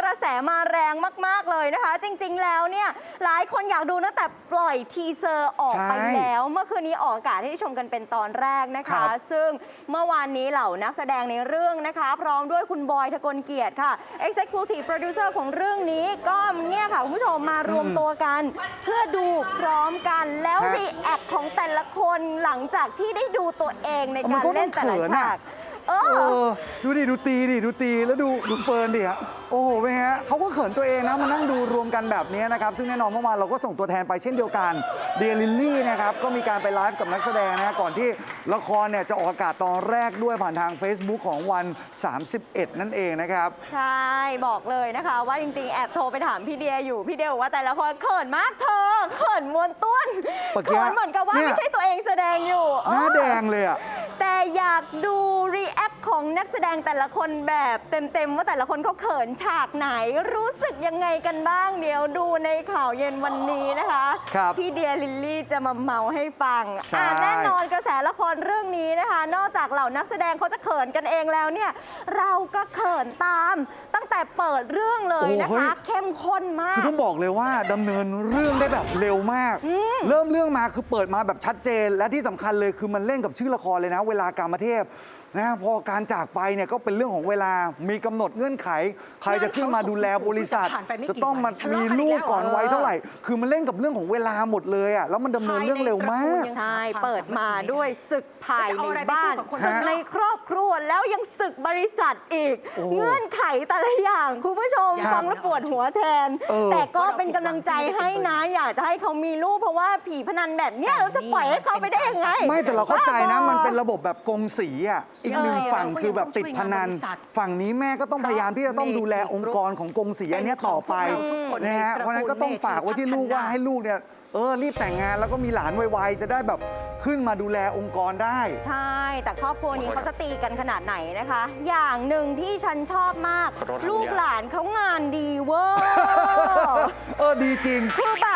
กระแสมาแรงมาก ๆ เลยนะคะ จริง ๆ แล้วเนี่ยหลายคนอยากดูตั้งแต่ปล่อยทีเซอร์ออกไปใช่แล้ว เมื่อคืนนี้ออกอากาศให้ได้ชมกันเป็นตอนแรกนะครัคะ บ ซึ่งเมื่อวานนี้เหล่านักแสดงในเรื่องนะคะ พร้อมด้วยคุณบอยทะกลเกียรติค่ะ Executive Producer ของเรื่องนี้ก็เนี่ยค่ะ คุณผู้ชมมารวมตัวกัน เพื่อดูพร้อมกันแล้วฮะรีแอคของแต่ละคนหลังจากที่ได้ดูตัวเองในการมันก็ต้องเล่นแต่ละเขินอะฉาก เอเอออดูดิ ดูตีดิ ดูตีแล้วดูดูเฟิร์นดิฮะโอ้โหเป็นไงฮะเขาก็เขินตัวเองนะมานั่งดูรวมกันแบบนี้นะครับ ซึ่งแน่นอนเมื่อวานเราก็ส่งตัวแทนไปเช่นเดียวกันเดียลิลลี่นะครับ ก็มีการไปไลฟ์กับนักแสดงนะฮะก่อนที่ละครเนี่ยจะออกอากาศตอนแรกด้วยผ่านทาง Facebook ของวัน 31 นั่นเองนะครับ ใช่ บอกเลยนะคะ ว่าจริงๆ แอบโทรไปถามพี่เดียอยู่ พี่เดียบอกว่าแต่ละคนเขินมากเธอเขินมวนต้นเมื่อกี้เขินเหมือนกับว่าเนี่ย ไม่ใช่ตัวเองแสดงอยู่หน้าเออแดงเลยอะแต่ อยากดูรีแอ ของนักแสดงแต่ละคนแบบเต็มๆ ว่าแต่ละคนเขาเขินฉากไหนรู้สึกยังไงกันบ้าง เดี๋ยวดูในข่าวเย็นวันนี้นะคะ ครับพี่เดียลิลลี่จะมาเมาให้ฟังใช่ อะแน่นอนกระแสละครเรื่องนี้นะคะ นอกจากเหล่านักแสดงเขาจะเขินกันเองแล้วเนี่ย เราก็เขินตามตั้งแต่เปิดเรื่องเลยนะคะ เข้มข้นมาคือก ต้องบอกเลยว่าดำเนินเรื่องได้แบบเร็วมาก เริ่มเรื่องมาคือเปิดมาแบบชัดเจน และที่สำคัญเลยคือมันเล่นกับชื่อละครเลยนะ เวลากามเทพ นะพอการจากไปเนี่ยก็เป็นเรื่องของเวลามีกำหนดเงื่อนไข ใครจะขึ้นมาดูแลบริษัท ผ่านไปไม่กี่จะต้องมาวันทะเลาะกันมีลูกอีกแล้วก่อนวัยเท่าไหร่ คือมันเล่นกับเรื่องของเวลาหมดเลยอะแล้วมันดำเนินเรื่องเร็วมาก ใช่ เปิดมาด้วยศึกภายในบ้านจะเอาอะไรไปสู้กับคนศึกฮะในครอบครัวแล้วยังศึกบริษัทอีก โอ้เงื่อนไขแต่ละอย่าง คุณผู้ชมครับฟังแล้วปวดหัวแทน เออ แต่ก็เป็นกำลังใจให้นะ อยากจะให้เขามีลูกเพราะว่าผีพนันแบบเนี้ยเราจะปล่อยให้เขาไปได้ยังไงไม่แต่เราเข้าใจนะบ้าบอมันเป็นระบบแบบกงสีอะอีกหนึ่งเออฝั่งคือแบบติดพนัน ฝั่งนี้แม่ก็ต้องพยายามที่จะต้องดูแลองค์กรของกงสีอันเนี้ยต่อไปเป็นของพวกเราทุกคนนะฮะในตระกูลเพราะฉะนั้นก็ต้องฝากไว้ที่ลูกว่าเมธพัฒนาให้ลูกเนี่ยเออรีบแต่งงานแล้วก็มีหลานไวๆจะได้แบบขึ้นมาดูแลองค์กรได้ ใช่ แต่ครอบครัวนี้เขาจะตีกันขนาดไหนนะคะ อย่างหนึ่งที่ฉันชอบมากขอโทษครับลูกหลานเขางานดีเวอร์เออดีจริงคือแบบเอ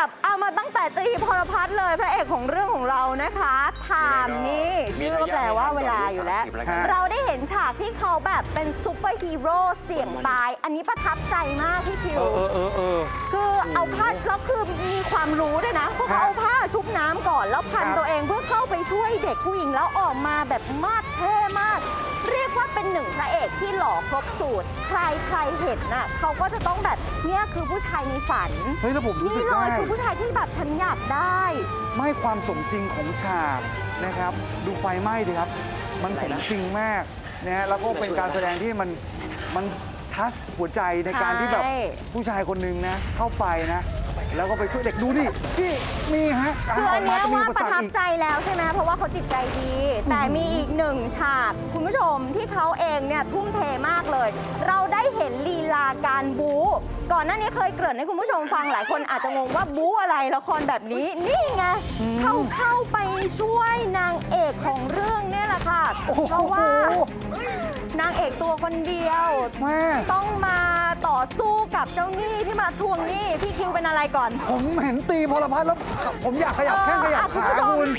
ามา ตั้งแต่ตรีพลพัฒน์เลยพระเอกของเรื่องของเรานะคะถามนี่ชื่อก็แปลว่าเวลาอยู่แล้วฮะเราได้เห็นฉากที่เขาแบบเป็นซูเปอร์ฮีโร่เสี่ยงตาย อันนี้ประทับใจมากพี่คิวเออเออเออเออคือเอาผ้าแล้วคือมีความรู้ด้วยนะเพราะเขาฮะเอาผ้าชุบน้ำก่อนแล้วพันครับตัวเองเพื่อเข้าไปช่วยเด็กผู้หญิงแล้วออกมาแบบมาดเท่มาก เรียกว่าเป็นหนึ่งพระเอกที่หล่อครบสูตร ใครใครเห็นน่ะเขาก็จะต้องแบบเนี่ยคือผู้ชายในฝันเฮ้ยแล้วผมรู้สึนี่กเลได้ ยคือผู้ชายที่แบบฉันอยากได้ ไม่ความสมจริงของฉากนะครับ ดูไฟไหม้ดิครับ มันสมจริงมากนะฮะแล้วก็เป็นการแสดงที่มันมันทัชหัวใจในการที่แบบใช่ ผู้ชายคนหนึ่งนะ เข้าไปนะ แล้วก็ไปช่วยเด็กดูดินี่นี่ฮะการคืออออักนมาเนี้ยจะมีว่าอุปปสรระรคทับอีก ใจแล้วใช่ไหมเพราะว่าเขาจิตใจดี แต่มีอีกหนึ่งฉาก คุณผู้ชมที่เขาเองเนี่ยทุ่มเทมากเลย เราได้เห็นลีลาการบู๊ก่อนหน้านี้เคยเกริ่นให้คุณผู้ชมฟังหลายคนอาจจะงงว่าบู๊อะไรละครแบบนี้ นี่ไงเขาเข้าไปช่วยนางเอกของเรื่องเนี่ยแหละค่ะโอ้โห เพราะว่านางเอกตัวคนเดียว แม่ ต้องมาต่อ สู้กับเจ้าหนี้ที่มาทวงหนี้พี่คิวเป็นอะไรก่อน ผมเห็นตีพลพัฒน์แล้ว ผมอยากขยับแข้งขยับขาเอออะคุณผู้ชมคุณ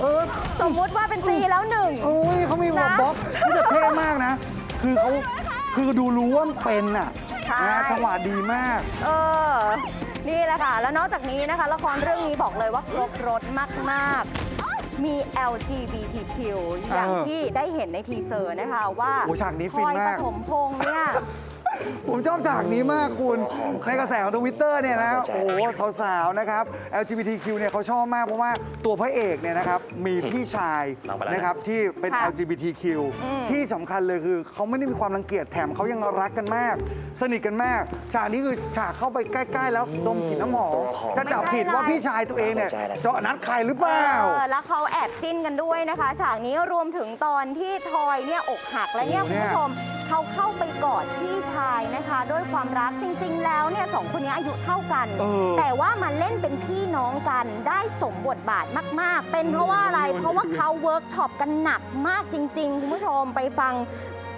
เออสมมุติว่าเป็นตีแล้วหนึ่ง โอ้ยเขามีแบบนะบล็อกที่จะเท่มากนะ คือเขาคือดูรู้ว่าเป็นอะใช่ นะจังหวะดีมาก เออ นี่แหละค่ะ แล้วนอกจากนี้นะคะ ละครเรื่องนี้บอกเลยว่าครบรถมาก ๆ มี LGBTQ อย่างเออที่ได้เห็นในทีเซอร์นะคะว่าโอ้ฉากนี้พฟิลนอยมากปฐมพงษ์เนี่ย ผมชอบฉากนี้มากคุณ ในกระแสของทวิตเตอร์เนี่ยนะเข้าใจโอ้โหสาวๆ นะครับ LGBTQ เนี่ยเขาชอบมากเพราะว่าตัวพระเอกเนี่ยนะครับ มีพี่ชายลองไปแล้วนะนะครับที่เป็นค่ะ LGBTQ อืมที่สำคัญเลยคือเขาไม่ได้มีความรังเกียจแถมเขายังรักกันมาก สนิทกันมาก ฉากนี้คือฉากเข้าไปใกล้ๆ แล้วดมกลิ่นน้ำหอมจะจับผิดว่าพี่ชายตัวเองเนี่ยเจาะนัดใครหรือเปล่าเออแล้วเขาแอบจิ้นกันด้วยนะคะ ฉากนี้รวมถึงตอนที่ทอยเนี่ยอกหักและเนี่ยโอ้คุณเนี่ยผู้ชม เขาเข้าไปกอดพี่ชายนะคะ ด้วยความรักจริง ๆ แล้วเนี่ยสองคนนี้อายุเท่ากัน เออ แต่ว่ามาเล่นเป็นพี่น้องกันได้สมบทบาทมาก ๆ เป็นเพราะว่าอะไร เพราะว่าเขาเวิร์กช็อปกันหนักมากจริง ๆ คุณผู้ชมไปฟัง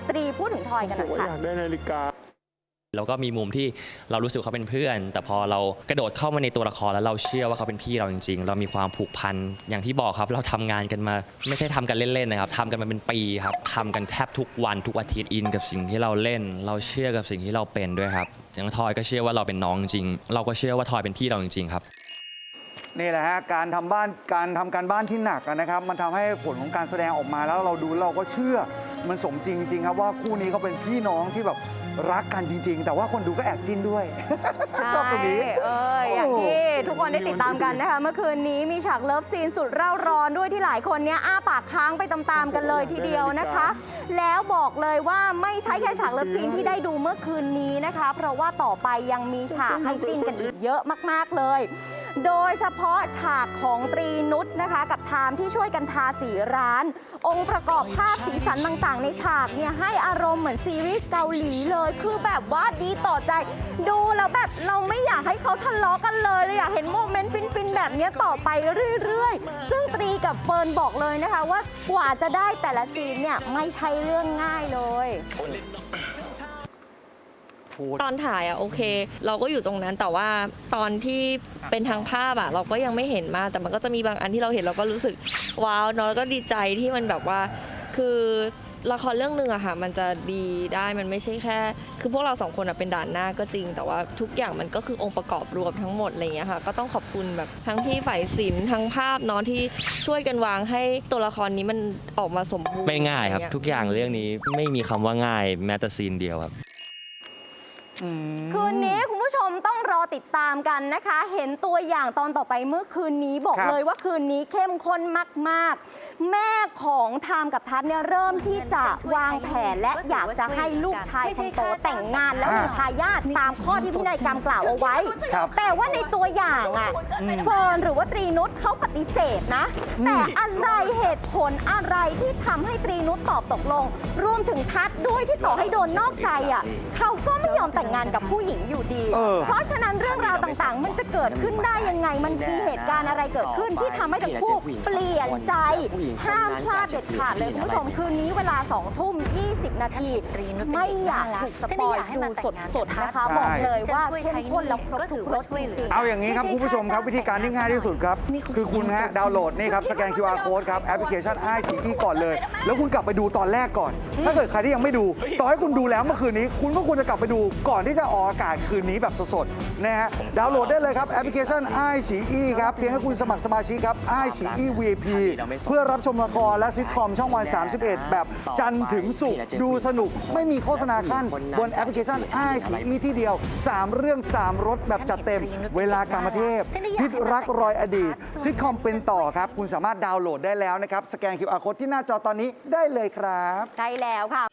ตรีพูดถึงทอยกันหน่อยค่ะ อยากได้นาฬิกา แล้วก็มีมุมที่เรารู้สึกเขาเป็นเพื่อน แต่พอเรากระโดดเข้ามาในตัวละครแล้วเราเชื่อว่าเขาเป็นพี่เราจริง ๆ เรามีความผูกพันอย่างที่บอกครับ เราทำงานกันมา ไม่ใช่ทำกันเล่นๆนะครับทำกันมาเป็นปีครับทำกันแทบทุกวันทุกอาทิตย์อินกับสิ่งที่เราเล่น เราเชื่อกับสิ่งที่เราเป็นด้วยครับอย่างทอยก็เชื่อว่าเราเป็นน้องจริง เราก็เชื่อว่าทอยเป็นพี่เราจริงๆครับนี่แหละฮะการทำบ้านการทำการบ้านที่หนักนะครับ มันทำให้ผลของการแสดงออกมาแล้วเราดูเราก็เชื่อมันสมจริงจริงๆครับว่าคู่นี้เขาเป็นพี่น้องที่แบบ รักกันจริง ๆ แต่ว่าคนดูก็แอบจิ้นด้วย ชอบตรงนี้ ใช่เอออย่างที่ทุกคนได้ติดตามกันนะคะ เมื่อคืนนี้มีฉากเลิฟซีนสุดเร่าร้อนด้วยที่หลายคนเนี้ยอ้าปากค้างไปตามๆกันเลยทีเดียวนะคะ แล้วบอกเลยว่าไม่ใช่แค่ฉากเลิฟซีนที่ได้ดูเมื่อคืนนี้นะคะ เพราะว่าต่อไปยังมีฉากให้จิ้นกันอีกเยอะมากๆเลย โดยเฉพาะฉากของตรีนุชนะคะ กับไทามที่ช่วยกันทาสีร้าน องค์ประกอบภาพสีสันต่างๆ ในฉากเนี่ยให้อารมณ์เหมือนซีรีส์เกาหลีเลย คือแบบว่าดีต่อใจ ดูแล้วแบบเราไม่อยากให้เขาทะเลาะกันเลยเลยอยากเห็นโมเมนต์ฟินๆ แบบนี้ต่อไปเรื่อยๆ ซึ่งตรีกับเฟิร์นบอกเลยนะคะว่ากว่าจะได้แต่ละซีนเนี่ยไม่ใช่เรื่องง่ายเลย ตอนถ่ายอะโอเค เราก็อยู่ตรงนั้นแต่ว่าตอนที่เป็นทางภาพอะเราก็ยังไม่เห็นมากแต่มันก็จะมีบางอันที่เราเห็นเราก็รู้สึกว้าวเนอะแล้วก็ดีใจที่มันแบบว่าคือละครเรื่องหนึ่งอะค่ะมันจะดีได้มันไม่ใช่แค่ คือพวกเราสองคนอะเป็นด่านหน้าก็จริง แต่ว่าทุกอย่างมันก็คือองค์ประกอบรวมทั้งหมดอะไรอย่างเงี้ยค่ะ ก็ต้องขอบคุณแบบทั้งพี่ฝ่ายศิลป์ทั้งภาพเนอะที่ช่วยกันวางให้ตัวละครนี้มันออกมาสมบูรณ์ไม่ง่ายครับ อะไเทุกอย่างเรื่องนี้ไม่มีคำว่าง่ายแม้แต่ซีนเดียวครับ คืนนี้คุณผู้ชมต้องรอติดตามกันนะคะ เห็นตัวอย่างตอนต่อไปเมื่อคืนนี้บอกครับเลยว่าคืนนี้เข้มข้นมากๆ แม่ของทามกับทัศน์เนี่ยเริ่มที่จะวางแผนและอยากจะให้ลูกชายคนโตแต่งงานแล้วมีทายาทตามข้อที่พินัยกรรมกล่าวเอาไว้ ครับ แต่ว่าในตัวอย่างอะเฟิร์นหรือว่าตรีนุชเขาปฏิเสธนะ แต่อะไรเหตุผลอะไรที่ทำให้ตรีนุชตอบตกลง รวมถึงทัศน์ด้วยที่ต่อให้โดนนอกใจอะเขาก็ไม่ยอมแต่งงานกับผู้หญิงอยู่ดี เออ เพราะฉะนั้นเรื่องราวต่างๆ มันจะเกิดขึ้นได้ยังไง มันมีเหตุการณ์อะไรเกิดขึ้นที่ทำให้ทั้งคู่เปลี่ยนใจ ห้ามพลาดเด็ดขาดเลยคุณผู้ชมคืนนี้เวลา2ทุ่ม20 นาที ไม่อยากถูกสปอยดูสดๆนะคะใช่บอกเลยว่าเข้มข้นและครบทุกรสจริงๆเอาอย่างนี้ครับคุณผู้ชมครับวิธีการที่ง่ายที่สุดครับ คือคุณฮะดาวน์โหลดนี่ครับสแกน QR code ครับแอปพลิเคชัน i อ e ก่อนเลย แล้วคุณกลับไปดูตอนแรกก่อน ถ้าเกิดใครที่ยังไม่ดู ต่อให้คุณดูแล้วเมื่อคืนนี้ คุณก็ควรจะกลับไปดูก่อนที่จะออกอากาศคืนนี้แบบสดๆนะฮะดาวน์โหลดได้เลยครับแอปพลิเคชัน i อ e ครับเพียงให้คุณสมัครสมาชิกครับ i อ e VIP เพื่อรับชมละครและซิทคอมช่องวัน 31 แบบจันทร์ถึงศุกร์ดูสนุกไม่มีโฆษณาขั้นบนแอปพลิเคชัน i อ e ที่เดียว 3 เรื่อง 3รสแบบจัดเต็ม เวลากามเทพ พิษรักรอยอดีตซิทคอมเป็นต่อครับ คุณสามารถดาวน์โหลดได้แล้วนะครับ สแกน QR Code ที่หน้าจอตอนนี้ได้เลยครับ ใช่แล้วค่ะ